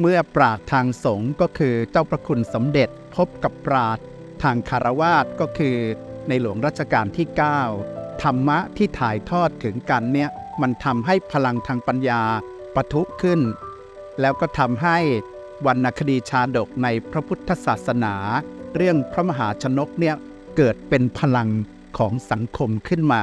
เมื่อปราดทางสงฆ์ก็คือเจ้าประคุณสมเด็จพบกับปราดทางคารวาสก็คือในหลวงรัชกาลที่ 9 ธรรมะที่ถ่ายทอดถึงกันเนี่ยมันทำให้พลังทางปัญญาปะทุขึ้น แล้วก็ทำให้วรรณคดีชาดกในพระพุทธศาสนา เรื่องพระมหาชนกเนี่ยเกิดเป็นพลังของสังคมขึ้นมา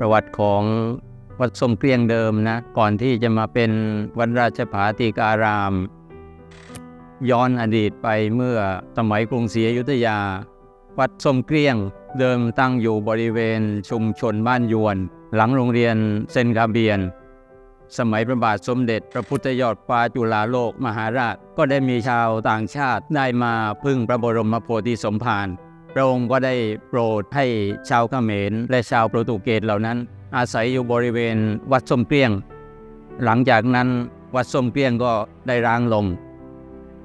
ประวัติของวัดสมเกลียงเดิมนะ ก่อนที่จะมาเป็นวัดราชภาติการาม ย้อนอดีตไปเมื่อสมัยกรุงศรีอยุธยา วัดสมเกลียงเดิมตั้งอยู่บริเวณชุมชนบ้านยวน หลังโรงเรียนเซนคาเบียน สมัยพระบาทสมเด็จพระพุทธยอดฟ้าจุฬาโลกมหาราช ก็ได้มีชาวต่างชาติได้มาพึ่งพระบรมโพธิสมภาร พระองค์ก็ได้โปรดให้ชาวเขมรและชาวโปรตุเกสเหล่านั้น อาศัยอยู่บริเวณวัดส้มเกลี้ยง หลังจากนั้นวัดส้มเกลี้ยงก็ได้ร้างลง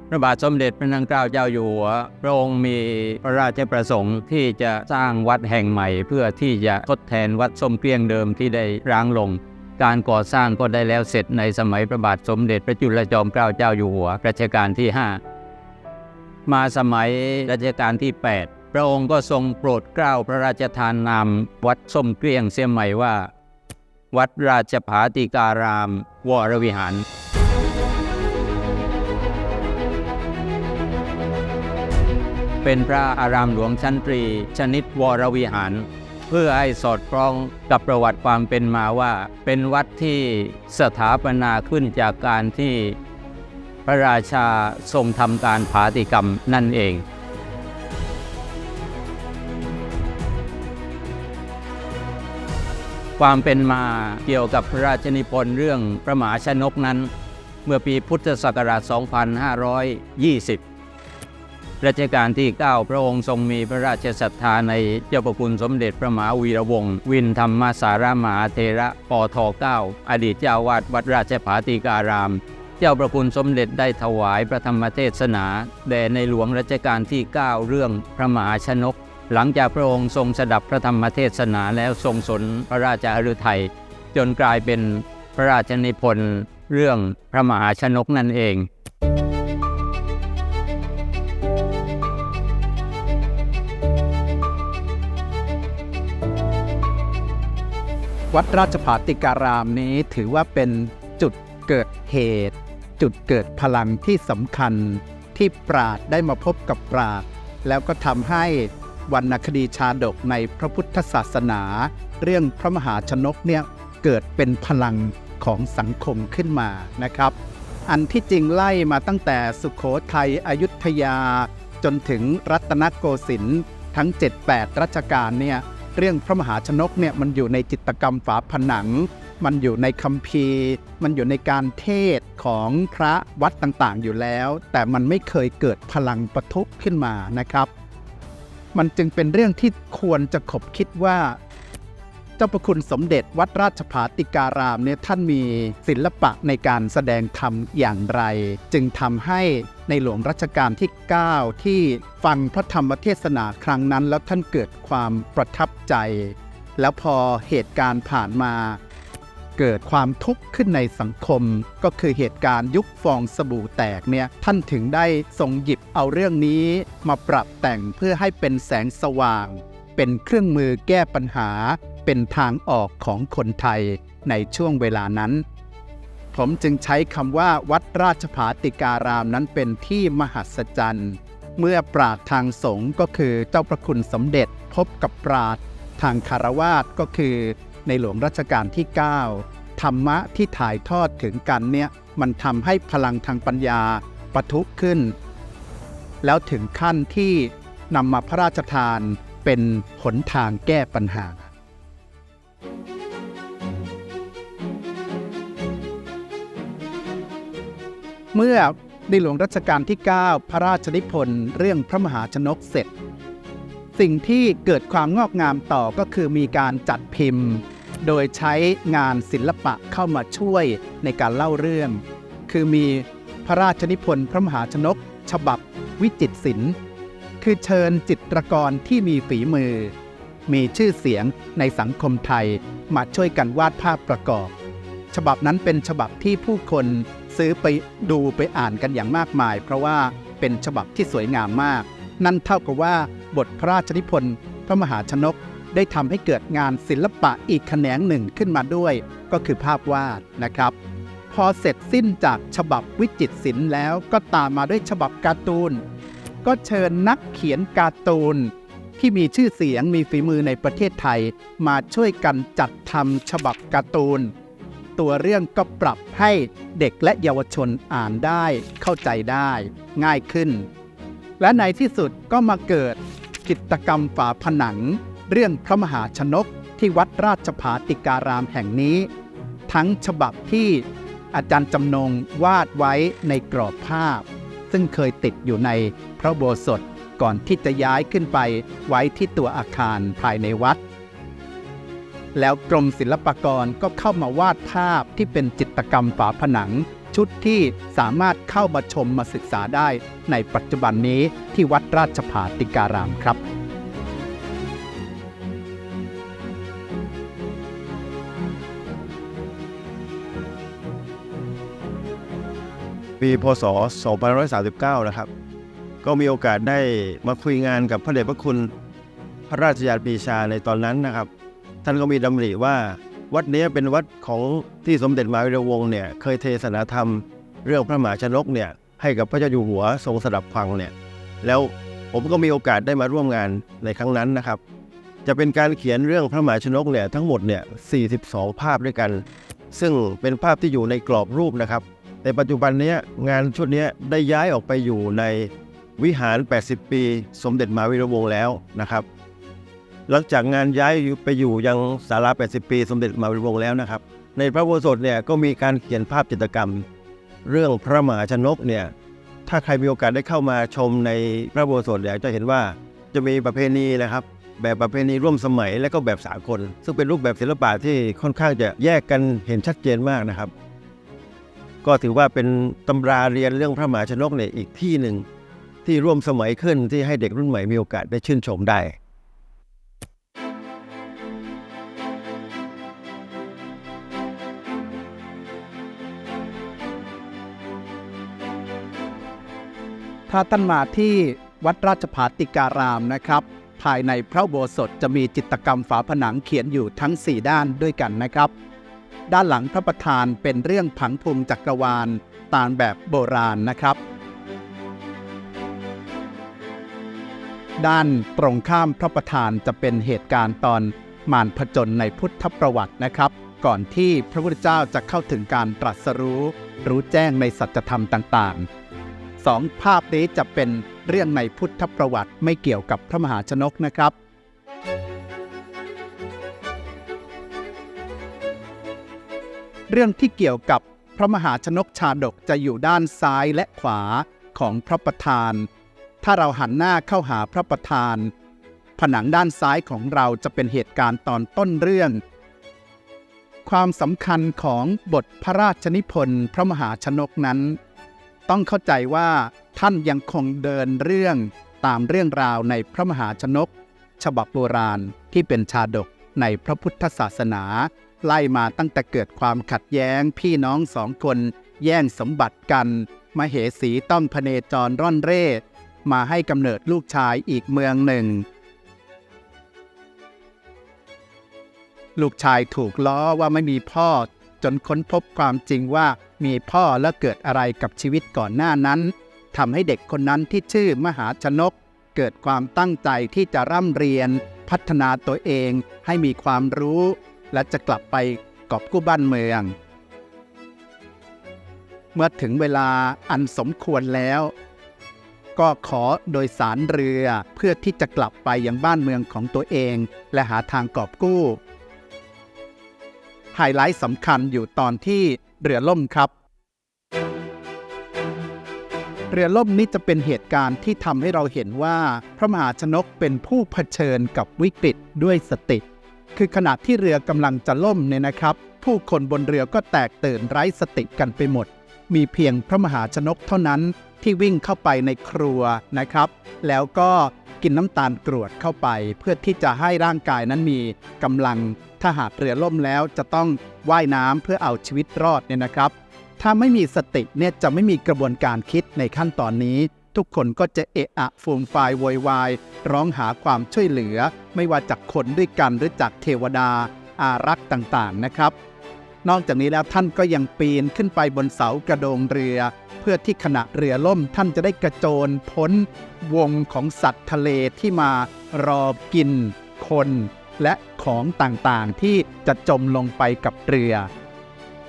พระบาทสมเด็จพระนางเกล้าเจ้าอยู่หัวพระองค์มีพระราชประสงค์ที่จะสร้างวัดแห่งใหม่ เพื่อที่จะทดแทนวัดส้มเกลี้ยงเดิมที่ได้ร้างลง การก่อสร้างก็ได้แล้วเสร็จในสมัยพระบาทสมเด็จพระจุลจอมเกล้าเจ้าอยู่หัวรัชกาลที่ 5 มาสมัยรัชกาลที่ 8 ระองค์ก็ทรงโปรดเกล้าพระราชทานนามวัดส้มเกลี้ยงเสียใหม่ว่า วัดราชภาติการาม วรวิหาร เป็นพระอารามหลวงชั้นตรี ชนิดวรวิหาร เพื่อให้สอดคล้องกับประวัติความเป็นมาว่า เป็นวัดที่สถาปนาขึ้นจากการที่พระราชาทรงทำการผาติกรรมนั่นเอง ความเป็นมาเกี่ยวกับพระราชนิพนธ์เรื่องพระมาชนกนั้น เมื่อปีพุทธศักราช 2520 รัชกาลที่ 9 พระองค์ทรงมีพระราชศรัทธาในเจ้าประคุณสมเด็จพระมหาวีระวงศ์วินธรรมสารมหาเทระปท9อดีตเจ้าวาดวัดราชภาติการาม เจ้าประคุณสมเด็จได้ถวายพระธรรมเทศนา แด่ในหลวงรัชกาลที่ 9 เรื่องพระมหาชนก หลังจากพระองค์ทรงสดับพระธรรมเทศนาแล้วทรงสนพระราชาฤทัยจนกลายเป็นพระราชนิพนธ์เรื่องพระมหาชนกนั่นเองวัดราชภาติการามนี้ถือว่าเป็นจุดเกิดเหตุ จุดเกิดพลังที่สำคัญที่ปราดได้มาพบกับปราด แล้วก็ทำให้ วรรณคดีชาดกในพระพุทธศาสนา เรื่องพระมหาชนกเนี่ยเกิดเป็นพลังของสังคมขึ้นมานะครับ อันที่จริงไล่มาตั้งแต่สุขโขทัยอยุธยา จนถึงรัตนโกสินทร์ทั้ง 7-8 รัชกาลเนี่ยเรื่องพระมหาชนกเนี่ยมันอยู่ในจิตกรรมฝาผนัง มันอยู่ในคัมภีร์ มันอยู่ในการเทศของพระวัดต่างๆ อยู่แล้ว แต่มันไม่เคยเกิดพลังประทุขึ้นมานะครับ มันจึงเป็นเรื่องที่ควรจะขบคิดว่า เจ้าประคุณสมเด็จวัดราชภาติการามเนี่ยท่านมีศิลปะในการแสดงธรรมอย่างไร จึงทำให้ในหลวงรัชกาลที่ 9 ที่ฟังพระธรรมเทศนาครั้งนั้น แล้วท่านเกิดความประทับใจ แล้วพอเหตุการณ์ผ่านมา เกิดความทุกข์ขึ้นในสังคม ก็คือเหตุการณ์ยุคฟองสบู่แตกเนี่ยท่านถึงได้ทรงหยิบเอาเรื่องนี้มาปรับแต่งเพื่อให้เป็นแสงสว่าง เป็นเครื่องมือแก้ปัญหา เป็นทางออกของคนไทยในช่วงเวลานั้น ผมจึงใช้คำว่าวัดราชภาติการามนั้นเป็นที่มหัศจรรย์เมื่อปราดทางสงฆ์ก็คือเจ้าพระคุณสมเด็จพบกับปราดทางคารวาสก็คือ ในหลวงรัชกาลที่ 9 ธรรมะที่ถ่ายทอดถึงกันเนี่ยมันทำให้พลังทางปัญญาปะทุขึ้น แล้วถึงขั้นที่นำมาพระราชทานเป็นหนทางแก้ปัญหาเมื่อในหลวงรัชกาลที่ 9 พระราชนิพนธ์เรื่องพระมหาชนกเสร็จ สิ่งที่เกิดความงอกงามต่อก็คือมีการจัดพิมพ์ โดยใช้งานศิลปะเข้ามาช่วยในการเล่าเรื่อง คือมีพระราชนิพนธ์พระมหาชนก ฉบับวิจิตรศิลป์ คือเชิญจิตรกรที่มีฝีมือ มีชื่อเสียงในสังคมไทยมาช่วยกันวาดภาพประกอบ ฉบับนั้นเป็นฉบับที่ผู้คนซื้อไปดูไปอ่านกันอย่างมากมาย เพราะว่าเป็นฉบับที่สวยงามมาก นั่นเท่ากับว่าบทพระราชนิพนธ์พระมหาชนก ได้ทำให้เกิดงานศิลปะอีกแขนงหนึ่งขึ้นมาด้วย ก็คือภาพวาดนะครับ พอเสร็จสิ้นจากฉบับวิจิตรศิลป์แล้วก็ตามมาด้วยฉบับการ์ตูน ก็เชิญนักเขียนการ์ตูน ที่มีชื่อเสียงมีฝีมือในประเทศไทย มาช่วยกันจัดทำฉบับการ์ตูน ตัวเรื่องก็ปรับให้เด็กและเยาวชนอ่านได้ เข้าใจได้ ง่ายขึ้น และในที่สุดก็มาเกิดกิจกรรมฝาผนัง เรื่องพระมหาชนกที่วัดราชภาติการามแห่งนี้ ทั้งฉบับที่อาจารย์จำนงวาดไว้ในกรอบภาพ ซึ่งเคยติดอยู่ในพระโบสถก่อนที่จะย้ายขึ้นไปไว้ที่ตัวอาคารภายในวัด แล้วกรมศิลปากรก็เข้ามาวาดภาพที่เป็นจิตรกรรมฝาผนัง ชุดที่สามารถเข้ามาชมมาศึกษาได้ในปัจจุบันนี้ที่วัดราชภาติการามครับ ปีพศ 2539 นะครับ ก็มีโอกาสได้มาคุยงานกับพระเดชพระคุณพระราชยานปีชาในตอนนั้นนะครับ ท่านก็มีดำริว่าวัดนี้เป็นวัดของที่สมเด็จมหาวิรวงศ์เนี่ยเคยเทศนาธรรม เรื่องพระมหาชนกเนี่ยให้กับพระเจ้าอยู่หัวทรงสดับฟังเนี่ยแล้วผมก็มีโอกาสได้มาร่วมงานในครั้งนั้นนะครับ จะเป็นการเขียนเรื่องพระมหาชนกเนี่ยทั้งหมดเนี่ย 42 ภาพด้วยกัน ซึ่งเป็นภาพที่อยู่ในกรอบรูปนะครับ แต่ปัจจุบันนี้งานชุดนี้ได้ย้ายออกไปอยู่ในวิหาร 80 ปี สมเด็จมหาวีระวงศ์แล้วนะครับ หลังจากงานย้ายไปอยู่ยังศาลา 80 ปี สมเด็จมหาวีระวงศ์แล้วนะครับ ในพระโบสถเนี่ยก็มีการเขียนภาพจิตรกรรม เรื่องพระมหาชนกเนี่ยถ้าใครมีโอกาสได้เข้ามาชมในพระโบสถเนี่ยจะเห็นว่าจะมีประเพณีนะครับ แบบประเพณีร่วมสมัยและก็แบบสากลซึ่งเป็นรูปแบบศิลปะที่ค่อนข้างจะแยกกันเห็นชัดเจนมากนะครับ ก็ถือว่าเป็นตำราเรียนเรื่องพระมหาชนกเนี่ยอีกที่หนึ่งที่ร่วมสมัยขึ้นที่ให้เด็กรุ่นใหม่มีโอกาสได้ชื่นชมได้ ถ้าท่านมาที่วัดราชภาติการามนะครับ ภายในพระโบสถจะมีจิตกรรมฝาผนังเขียนอยู่ทั้ง 4 ด้านด้วยกันนะครับ ด้านหลังพระประธานเป็นเรื่องผังภูมิจักรวาลตามแบบโบราณนะครับ ด้านตรงข้ามพระประธานจะเป็นเหตุการณ์ตอนมารผจญในพุทธประวัตินะครับ ก่อนที่พระพุทธเจ้าจะเข้าถึงการตรัสรู้ รู้แจ้งในสัจธรรมต่างๆสองภาพนี้จะเป็นเรื่องในพุทธประวัติไม่เกี่ยวกับพระมหาชนกนะครับ เรื่องที่เกี่ยวกับพระมหาชนกชาดกจะอยู่ด้านซ้ายและขวาของพระประธาน ถ้าเราหันหน้าเข้าหาพระประธาน ผนังด้านซ้ายของเราจะเป็นเหตุการณ์ตอนต้นเรื่อง ความสำคัญของบทพระราชนิพนธ์พระมหาชนกนั้น ต้องเข้าใจว่าท่านยังคงเดินเรื่องตามเรื่องราวในพระมหาชนก ฉบับโบราณที่เป็นชาดกในพระพุทธศาสนา ไล่มาตั้งแต่เกิดความขัดแย้ง พี่น้องสองคนแย่งสมบัติกันมาเหสีต้องพเนจรร่อนเร่มาให้กำเนิดลูกชายอีกเมืองหนึ่ง ลูกชายถูกล้อว่าไม่มีพ่อ จนค้นพบความจริงว่ามีพ่อแล้วเกิดอะไรกับชีวิตก่อนหน้านั้นทำให้เด็กคนนั้นที่ชื่อมหาชนก เกิดความตั้งใจที่จะร่ำเรียน พัฒนาตัวเองให้มีความรู้ และจะกลับไปกอบกู้บ้านเมือง เมื่อถึงเวลาอันสมควรแล้ว ก็ขอโดยสารเรือเพื่อที่จะกลับไปยังบ้านเมืองของตัวเอง และหาทางกอบกู้ ไฮไลท์สำคัญอยู่ตอนที่เรือล่มครับ เรือล่มนี้จะเป็นเหตุการณ์ที่ทำให้เราเห็นว่า พระมหาชนกเป็นผู้เผชิญกับวิกฤตด้วยสติ คือขณะที่เรือกำลังจะล่มเนี่ยนะครับ ผู้คนบนเรือก็แตกตื่นไร้สติกันไปหมด มีเพียงพระมหาชนกเท่านั้นที่วิ่งเข้าไปในครัวนะครับ แล้วก็กินน้ำตาลกรวดเข้าไป เพื่อที่จะให้ร่างกายนั้นมีกำลังถ้าหากเรือล่มแล้วจะต้องว่ายน้ำเพื่อเอาชีวิตรอดเนี่ยนะครับ ถ้าไม่มีสติเนี่ยจะไม่มีกระบวนการคิดในขั้นตอนนี้ ทุกคนก็จะเอะอะฟูมฟายโวยวายร้องหาความช่วยเหลือ ไม่ว่าจากคนด้วยกันหรือจากเทวดา อารักษ์ต่างๆนะครับ นอกจากนี้แล้วท่านก็ยังปีนขึ้นไปบนเสากระโดงเรือ เพื่อที่ขณะเรือล่มท่านจะได้กระโจนพ้น วงของสัตว์ทะเลที่มารอกิน คน และของต่างๆที่จะจมลงไปกับเรือ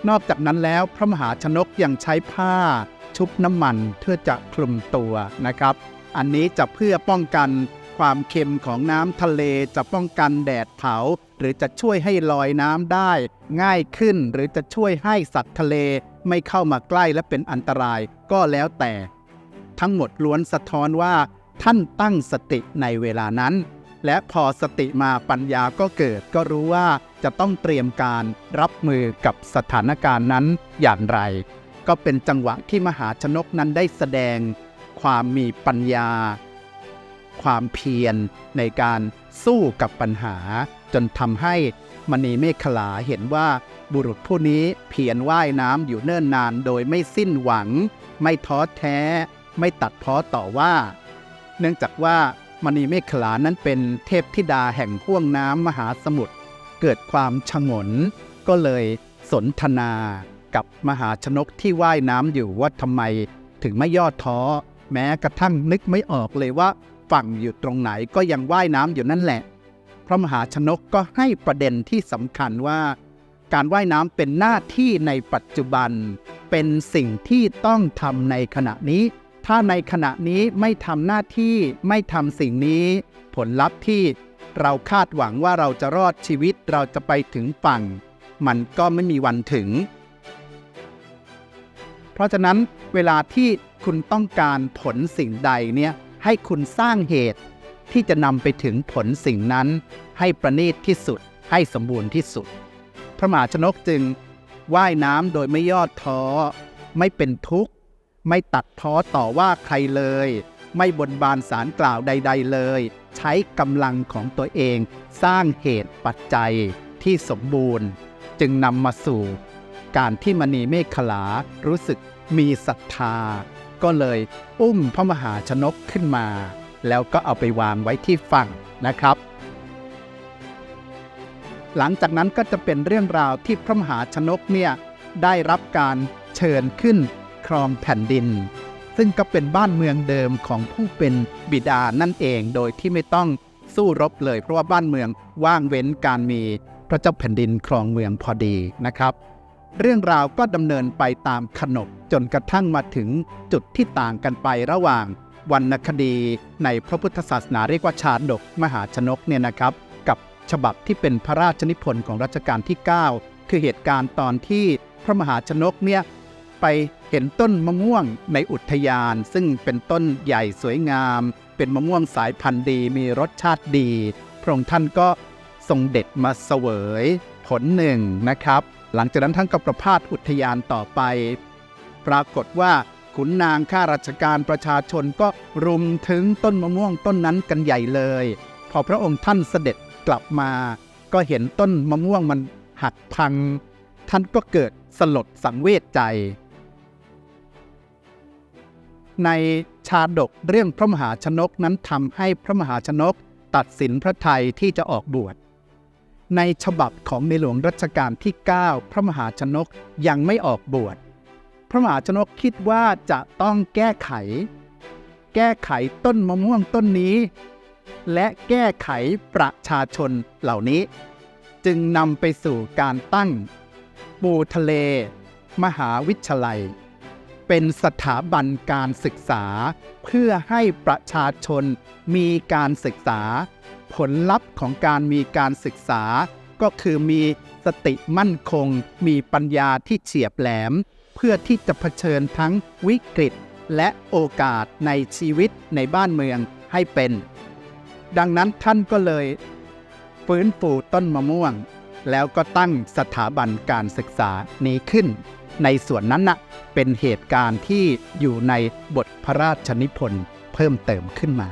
นอกจากนั้นแล้วพระมหาชนกยังใช้ผ้า ชุบน้ำมันเพื่อจะคลุมตัวนะครับ อันนี้จะเพื่อป้องกันความเค็มของน้ำทะเลจะป้องกันแดดเผา หรือจะช่วยให้ลอยน้ำได้ ง่ายขึ้นหรือจะช่วยให้สัตว์ทะเลไม่เข้ามาใกล้และเป็นอันตรายก็แล้วแต่ ทั้งหมดล้วนสะท้อนว่า ท่านตั้งสติในเวลานั้น และพอสติมาปัญญาก็เกิดก็รู้ว่าจะต้องเตรียมการรับมือกับสถานการณ์นั้นอย่างไร ก็เป็นจังหวะที่มหาชนกนั้นได้แสดงความมีปัญญา ความเพียรในการสู้กับปัญหา จนทำให้มณีเมฆลาเห็นว่าบุรุษผู้นี้เพียรว่ายน้ำอยู่เนิ่นนานโดยไม่สิ้นหวัง ไม่ท้อแท้ ไม่ตัดพ้อต่อว่า เนื่องจากว่ามณีเมฆลานั้นเป็นเทพธิดาแห่งห้วงน้ำมหาสมุทรเกิดความชงน ก็เลยสนทนา กับมหาชนกที่ว่ายน้ำอยู่ว่าทำไมถึงไม่ย่อท้อ แม้กระทั่งนึกไม่ออกเลยว่าฝั่งอยู่ตรงไหนก็ยังว่ายน้ำอยู่นั่นแหละ พระมหาชนกก็ให้ประเด็นที่สำคัญว่า การว่ายน้ำเป็นหน้าที่ในปัจจุบัน เป็นสิ่งที่ต้องทำในขณะนี้ ถ้าในขณะนี้ไม่ทำหน้าที่ไม่ทำสิ่งนี้ ผลลัพธ์ที่เราคาดหวังว่าเราจะรอดชีวิตเราจะไปถึงฝั่ง มันก็ไม่มีวันถึง เพราะฉะนั้นเวลาที่คุณต้องการผลสิ่งใดเนี่ยให้คุณสร้างเหตุที่จะนำไปถึงผลสิ่งนั้น ให้ประณีตที่สุดให้สมบูรณ์ที่สุด พระมหาชนกจึงว่ายน้ำโดยไม่ยอดท้อ ไม่เป็นทุกข์ ไม่ตัดพ้อต่อว่าใครเลย ไม่บนบานสารกล่าวใด ๆ เลย ใช้กำลังของตัวเอง สร้างเหตุปัจจัยที่สมบูรณ์ จึงนำมาสู่ การที่มณีเมฆขลารู้สึกมีศรัทธา ก็เลยอุ้มพระมหาชนกขึ้นมา แล้วก็เอาไปวางไว้ที่ฝั่งนะครับ หลังจากนั้นก็จะเป็นเรื่องราวที่พระมหาชนกเนี่ยได้รับการเชิญขึ้นครองแผ่นดิน ซึ่งก็เป็นบ้านเมืองเดิมของผู้เป็นบิดานั่นเองโดยที่ไม่ต้องสู้รบเลย เพราะว่าบ้านเมืองว่างเว้นการมีพระเจ้าแผ่นดินครองเมืองพอดีนะครับ เรื่องราวก็ดำเนินไปตามขนบจนกระทั่งมาถึงจุดที่ต่างกันไประหว่างวรรณคดีในพระพุทธศาสนาเรียกว่าชาดกมหาชนกเนี่ยนะครับ กับฉบับที่เป็นพระราชนิพนธ์ของรัชกาลที่ 9 คือเหตุการณ์ตอนที่พระมหาชนกเนี่ยไปเห็นต้นมะม่วงในอุทยาน ซึ่งเป็นต้นใหญ่สวยงาม เป็นมะม่วงสายพันธุ์ดี มีรสชาติดี พระองค์ท่านก็ทรงเด็ดมาเสวยผลหนึ่งนะครับ หลังจากนั้นท่านก็ประพาสอุทยานต่อไป ปรากฏว่าขุนนางข้าราชการประชาชนก็รุมถึงต้นมะม่วงต้นนั้นกันใหญ่เลย พอพระองค์ท่านเสด็จกลับมา ก็เห็นต้นมะม่วงมันหักพัง ท่านก็เกิดสลดสังเวชใจ ในชาดกเรื่องพระมหาชนกนั้นทำให้พระมหาชนกตัดสินพระไทยที่จะออกบวช ในฉบับของในหลวงรัชกาลที่ 9 พระมหาชนกยังไม่ออกบวช พระมหาชนกคิดว่าจะต้องแก้ไข แก้ไขต้นมะม่วงต้นนี้ และแก้ไขประชาชนเหล่านี้ จึงนำไปสู่การตั้ง ปูทะเล มหาวิทยาลัย เป็นสถาบันการศึกษาเพื่อให้ประชาชนมีการศึกษา ผลลัพธ์ของการมีการศึกษา ก็คือมีสติมั่นคง มีปัญญาที่เฉียบแหลม เพื่อที่จะเผชิญทั้งวิกฤต และโอกาสในชีวิตในบ้านเมืองให้เป็น ดังนั้นท่านก็เลยฟื้นฟูต้นมะม่วง แล้วก็ตั้งสถาบันการศึกษานี้ขึ้น ในส่วนนั้นนะเป็นเหตุการณ์ที่อยู่ในบทพระราชนิพนธ์เพิ่มเติมขึ้นมา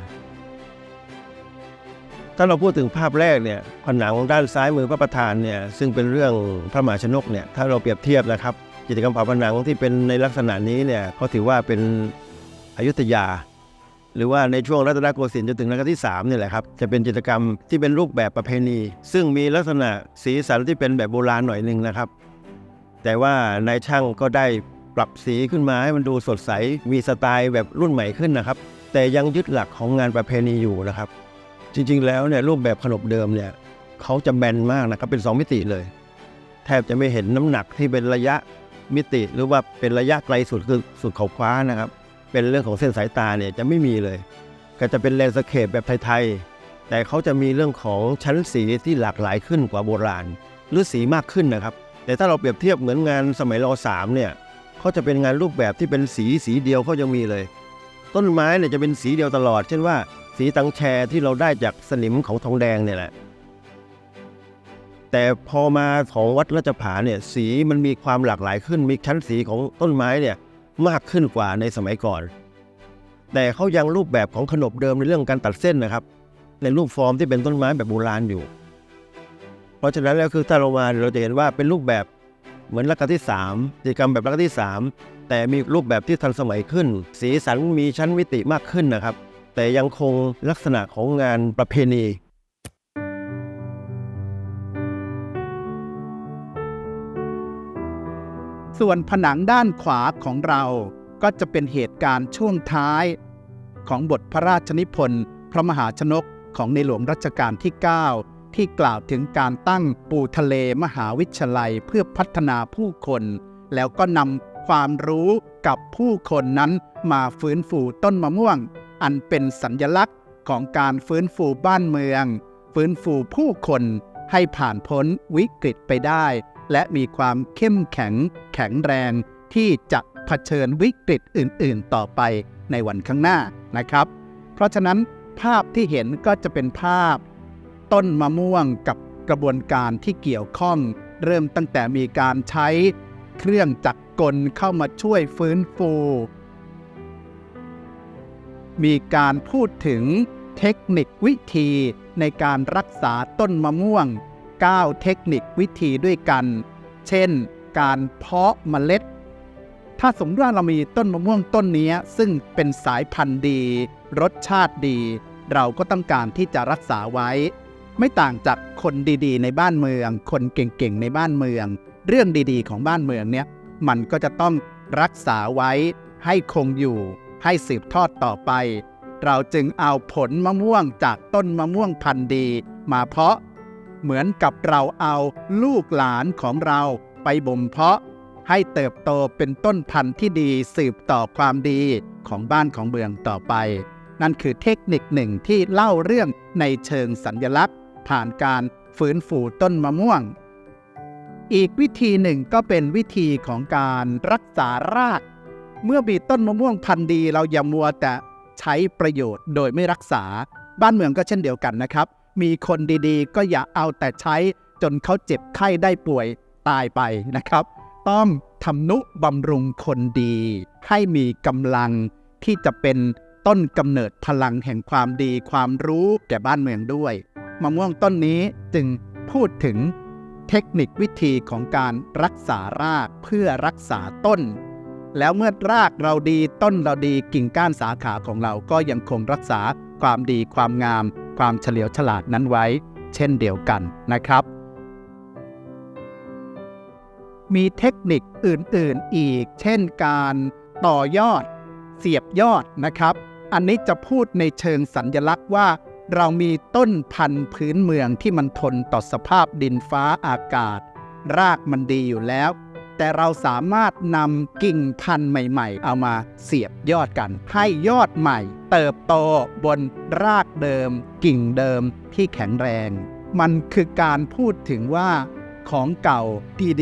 ถ้าเราพูดถึงภาพแรกเนี่ยผนังด้านซ้ายมือพระประธานเนี่ยซึ่งเป็นเรื่องพระมหาชนกเนี่ยถ้าเราเปรียบเทียบนะครับกิจกรรมฝาผนังที่เป็นในลักษณะนี้เนี่ยเขาถือว่าเป็นอยุธยา หรือว่าในช่วงรัตนโกสินทร์จนถึงรัชกาลที่3เนี่ยแหละครับจะเป็นกิจกรรมที่เป็นรูปแบบประเพณี ซึ่งมีลักษณะสีสันที่เป็นแบบโบราณหน่อยหนึ่งนะครับ แต่ว่านายช่างก็ได้ปรับสีขึ้นมาให้มันดูสดใสมีสไตล์แบบรุ่นใหม่ขึ้นนะครับ แต่ยังยึดหลักของงานประเพณีอยู่นะครับ จริงๆแล้วเนี่ยรูปแบบขนบเดิมเนี่ยเขาจะแบนมากนะครับเป็น 2 มิติเลย แทบจะไม่เห็นน้ำหนักที่เป็นระยะมิติ หรือว่าเป็นระยะไกลสุดคือสุดเขาคว้านะครับ เป็นเรื่องของเส้นสายตาเนี่ยจะไม่มีเลย ก็จะเป็นแลนด์สเคปแบบไทยๆแต่เขาจะมีเรื่องของชั้นสีที่หลากหลายขึ้นกว่าโบราณ หรือสีมากขึ้นนะครับ แต่ถ้าเราเปรียบเทียบเหมือนงานสมัยรสามเนี่ยเขาจะเป็นงานรูปแบบที่เป็นสีสีเดียวเขายังมีเลย ต้นไม้เนี่ยจะเป็นสีเดียวตลอด เช่นว่า สีตังแชที่เราได้จากสนิมของทองแดงเนี่ยแหละ แต่พอมาของวัดราชผาเนี่ยสีมันมีความหลากหลายขึ้น มีชั้นสีของต้นไม้เนี่ยมากขึ้นกว่าในสมัยก่อน แต่เขายังรูปแบบของขนบเดิมในเรื่องการตัดเส้นนะครับ ในรูปฟอร์มที่เป็นต้นไม้แบบโบราณอยู่ เพราะฉะนั้นแล้วคือถ้าเรามาเราจะเห็นว่าเป็นรูปแบบเหมือนรัชกาลที่3กิจกรรมแบบรัชกาลที่ 3 แต่มีรูปแบบที่ทันสมัยขึ้น สีสันมีชั้นมิติมากขึ้นนะครับ แต่ยังคงลักษณะของงานประเพณีส่วนผนังด้านขวาของเราก็จะเป็นเหตุการณ์ช่วงท้าย ของบทพระราชนิพนธ์พระมหาชนกของในหลวงรัชกาลที่ 9 ที่กล่าวถึงการตั้งปูทะเลมหาวิทยาลัยเพื่อพัฒนาผู้คน แล้วก็นำความรู้กับผู้คนนั้นมาฟื้นฟูต้นมะม่วง อันเป็นสัญลักษณ์ของการฟื้นฟูบ้านเมือง ฟื้นฟูผู้คนให้ผ่านพ้นวิกฤตไปได้ และมีความเข้มแข็งแข็งแรงที่จะเผชิญวิกฤตอื่น ๆ ต่อไปในวันข้างหน้านะครับ เพราะฉะนั้นภาพที่เห็นก็จะเป็นภาพ ต้นมะม่วงกับกระบวนการที่เกี่ยวข้อง เริ่มตั้งแต่มีการใช้ เครื่องจักรกลเข้ามาช่วยฟื้นฟู มีการพูดถึงเทคนิควิธีในการรักษาต้นมะม่วง 9 เทคนิควิธีด้วยกัน เช่น การเพาะเมล็ด ถ้าสมมติว่าเรามีต้นมะม่วงต้นนี้ซึ่งเป็นสายพันธุ์ดี รสชาติดี เราก็ต้องการที่จะรักษาไว้ ไม่ต่างจากคนดีๆ ในบ้านเมือง คนเก่งๆ ในบ้านเมือง เรื่องดีๆ ของบ้านเมืองเนี่ยมันก็จะต้องรักษาไว้ให้คงอยู่ ให้สืบทอดต่อไป เราจึงเอาผลมะม่วงจากต้นมะม่วงพันธุ์ดี มาเพาะ เหมือนกับเราเอาลูกหลานของเราไปบ่มเพาะ ให้เติบโตเป็นต้นพันธุ์ที่ดีสืบต่อความดีของบ้านของเมืองต่อไป นั่นคือเทคนิคหนึ่งที่เล่าเรื่องในเชิงสัญญลักษณ์ ผ่านการฟื้นฟูต้นมะม่วง อีกวิธีหนึ่งก็เป็นวิธีของการรักษาราก เมื่อมีต้นมะม่วงพันธุ์ดี เราอย่ามัวแต่ใช้ประโยชน์โดยไม่รักษา บ้านเมืองก็เช่นเดียวกันนะครับ มีคนดีๆ ก็อย่าเอาแต่ใช้จนเขาเจ็บไข้ได้ป่วยตายไปนะครับ ต้องทำนุบำรุงคนดี ให้มีกำลังที่จะเป็นต้นกำเนิดพลังแห่งความดีความรู้แก่บ้านเมืองด้วยมะม่วงต้นนี้จึงพูดถึงเทคนิควิธีของการรักษารากเพื่อรักษาต้น แล้วเมื่อรากเราดีต้นเราดีกิ่งก้านสาขาของเราก็ยังคงรักษาความดีความงาม ความเฉลียวฉลาดนั้นไว้ เช่นเดียวกันนะครับ มีเทคนิคอื่นๆอีก เช่นการต่อยอด เสียบยอดนะครับ อันนี้จะพูดในเชิงสัญญลักษณ์ว่า เรามีต้นพันธุ์พื้นเมืองที่มันทนต่อสภาพดินฟ้าอากาศ รากมันดีอยู่แล้ว แต่เราสามารถนำกิ่งพันธุ์ใหม่ๆ เอามาเสียบยอดกัน ให้ยอดใหม่ เติบโตบนรากเดิม กิ่งเดิมที่แข็งแรง มันคือการพูดถึงว่า ของเก่า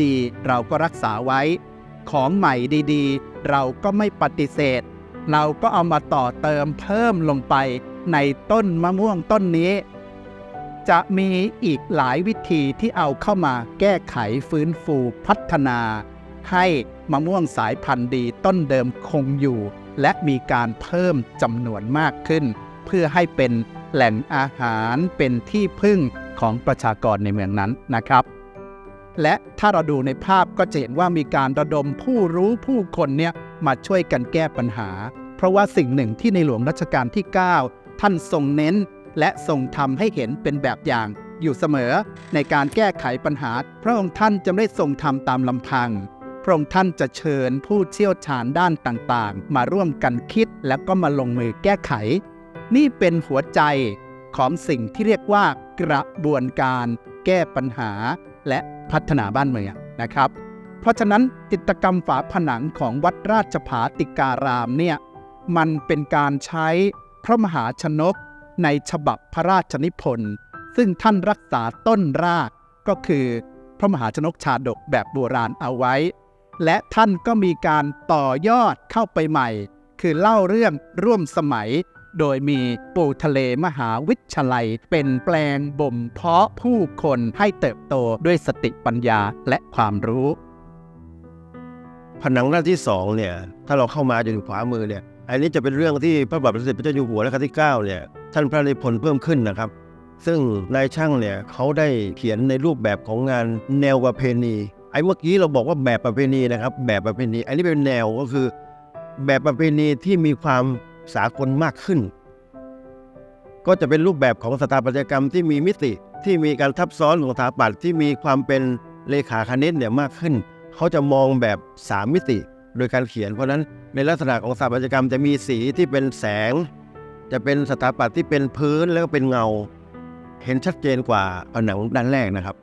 ดีๆ เราก็รักษาไว้ ของใหม่ดีๆ เราก็ไม่ปฏิเสธ เราก็เอามาต่อเติมเพิ่มลงไปในต้นมะม่วงต้นนี้ จะมีอีกหลายวิธีที่เอาเข้ามาแก้ไขฟื้นฟูพัฒนา ให้มะม่วงสายพันธุ์ดีต้นเดิมคงอยู่ และมีการเพิ่มจำนวนมากขึ้น เพื่อให้เป็นแหล่งอาหารเป็นที่พึ่งของประชากรในเมืองนั้นนะครับ และถ้าเราดูในภาพก็จะเห็นว่ามีการระดมผู้รู้ผู้คนเนี่ยมาช่วยกันแก้ปัญหา เพราะว่าสิ่งหนึ่งที่ในหลวงรัชกาลที่ 9 ท่านทรงเน้น และทรงทำให้เห็นเป็นแบบอย่างอยู่เสมอ ในการแก้ไขปัญหา พระองค์ท่านจะไม่ได้ทรงทำตามลำพัง พระองค์ท่านจะเชิญผู้เชี่ยวชาญด้านต่างๆ มาร่วมกันคิดแล้วก็มาลงมือแก้ไข นี่เป็นหัวใจของสิ่งที่เรียกว่ากระบวนการแก้ปัญหาและพัฒนาบ้านเมืองนะครับ เพราะฉะนั้นจิตกรรมฝาผนังของวัดราชผาติการามเนี่ยมันเป็นการใช้พระมหาชนก ในฉบับพระราชนิพนธ์ซึ่งท่านรักษาต้นรากก็คือพระมหาชนกชาดกแบบโบราณเอาไว้ และท่านก็มีการต่อยอดเข้าไปใหม่ คือเล่าเรื่องร่วมสมัย โดยมีปูทะเลมหาวิทยาลัย เป็นแปลงบ่มเพาะผู้คนให้เติบโตด้วยสติปัญญาและความรู้ ผนังด้านที่สองเนี่ยถ้าเราเข้ามาจะอยู่ขวามือเนี่ยอันนี้จะเป็นเรื่องที่พระบาทสมเด็จพระเจ้าอยู่หัวรัชกาลที่ 9 เนี่ย ท่านพระนิพนธ์เพิ่มขึ้นนะครับ ซึ่งนายช่างเนี่ยเขาได้เขียนในรูปแบบของงานแนวประเพณีไอ้เมื่อกี้เราบอกว่าแบบประเพณีนะครับ แบบประเพณี อันนี้เป็นแนวก็คือ แบบประเพณีที่มีความสากลมากขึ้น ก็จะเป็นรูปแบบของสถาปัตยกรรมที่มีมิติที่มีการทับซ้อนของสถาปัตย์ที่มีความเป็นเลขาคณิตเนี่ยมากขึ้น เขาจะมองแบบ 3 มิติ โดยการเขียนเพราะนั้นในลักษณะของสถาปัตยกรรมจะมีสีที่เป็นแสง จะเป็นสถาปัตย์ที่เป็นพื้นแล้วก็เป็นเงา เห็นชัดเจนกว่าผนังด้านแรกนะครับ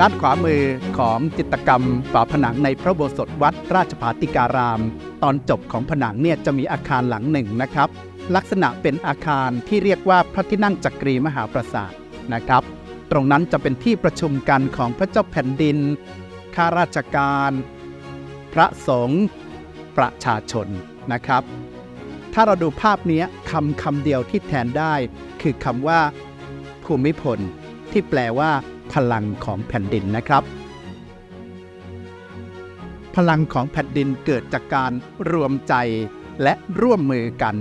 ด้านขวามือของจิตกรรมฝาผนังในพระโบสถวัดราชภาติการาม ตอนจบของผนังเนี่ยจะมีอาคารหลังหนึ่งนะครับ ลักษณะเป็นอาคารที่เรียกว่าพระที่นั่งจักรีมหาปราสาทนะครับ ตรงนั้นจะเป็นที่ประชุมกันของพระเจ้าแผ่นดิน ข้าราชการ พระสงฆ์ประชาชนนะครับ ถ้าเราดูภาพนี้คำคำเดียวที่แทนได้ คือคำว่า ภูมิพล ที่แปลว่า พลังของแผ่นดินนะครับ พลังของแผ่นดินเกิดจากการรวมใจและร่วมมือกัน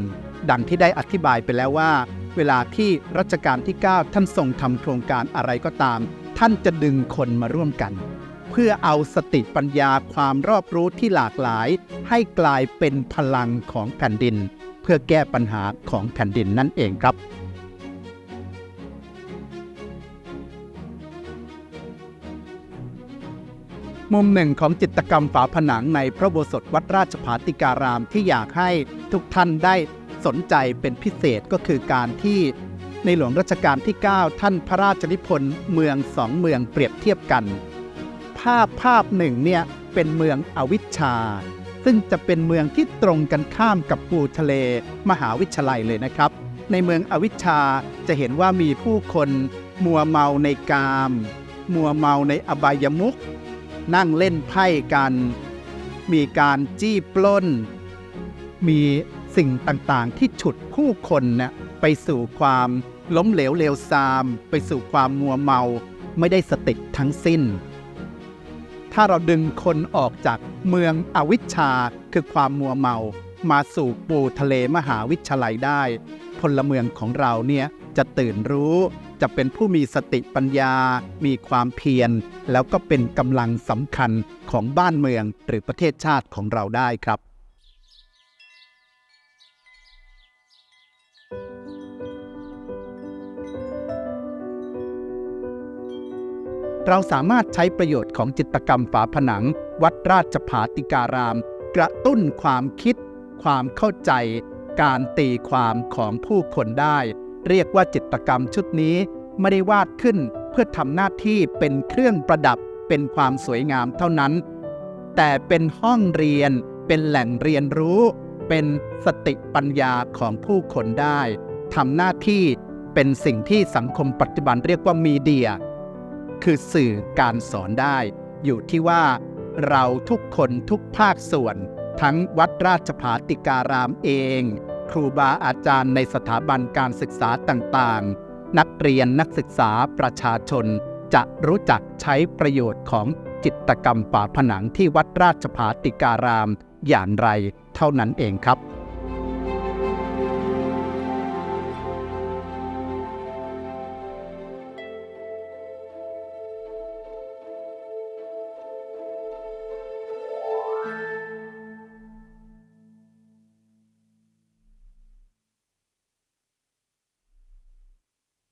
ดังที่ได้อธิบายไปแล้วว่า เวลาที่รัชกาลที่ 9 ท่านทรงทำโครงการอะไรก็ตาม ท่านจะดึงคนมาร่วมกัน เพื่อเอาสติปัญญาความรอบรู้ที่หลากหลาย ให้กลายเป็นพลังของแผ่นดิน เพื่อแก้ปัญหาของแผ่นดินนั่นเองครับมุมหนึ่งของจิตกรรมฝาผนังในพระโบสถวัดราชภาติการามที่อยากให้ทุกท่านได้ สนใจเป็นพิเศษก็คือการที่ในหลวงรัชกาลที่ 9 ท่านพระราชนิพนธ์เมืองสองเมืองเปรียบเทียบกัน ภาพภาพหนึ่งเนี่ยเป็นเมืองอวิชชา ซึ่งจะเป็นเมืองที่ตรงกันข้ามกับปูทะเลมหาวิทยาลัยเลยนะครับ ในเมืองอวิชชาจะเห็นว่ามีผู้คนมัวเมาในกาม มัวเมาในอบายมุขนั่งเล่นไพ่กัน มีการจี้ปล้น มี สิ่งต่างๆ ที่ฉุดผู้คนนะไปสู่ความล้มเหลวเลวทราม ไปสู่ความมัวเมาไม่ได้สติทั้งสิ้น ถ้าเราดึงคนออกจากเมืองอวิชชาคือความมัวเมา มาสู่ปูทะเลมหาวิทยาลัยได้ พลเมืองของเราเนี่ยจะตื่นรู้จะเป็นผู้มีสติปัญญา มีความเพียร แล้วก็เป็นกำลังสำคัญของบ้านเมืองหรือประเทศชาติของเราได้ครับ เราสามารถใช้ประโยชน์ของจิตกรรมฝาผนัง วัดราชภาติการาม กระตุ้นความคิด ความเข้าใจ การตีความของผู้คนได้ เรียกว่าจิตกรรมชุดนี้ไม่ได้วาดขึ้นเพื่อทำหน้าที่เป็นเครื่องประดับเป็นความสวยงามเท่านั้น แต่เป็นห้องเรียน เป็นแหล่งเรียนรู้ เป็นสติปัญญาของผู้คนได้ทำหน้าที่เป็นสิ่งที่สังคมปัจจุบันเรียกว่ามีเดีย คือสื่อการสอนได้ อยู่ที่ว่าเราทุกคนทุกภาคส่วน ทั้งวัดราชภาติการามเอง ครูบาอาจารย์ในสถาบันการศึกษาต่างๆ นักเรียนนักศึกษาประชาชน จะรู้จักใช้ประโยชน์ของจิตกรรมฝาผนังที่วัดราชภาติการามอย่างไรเท่านั้นเองครับ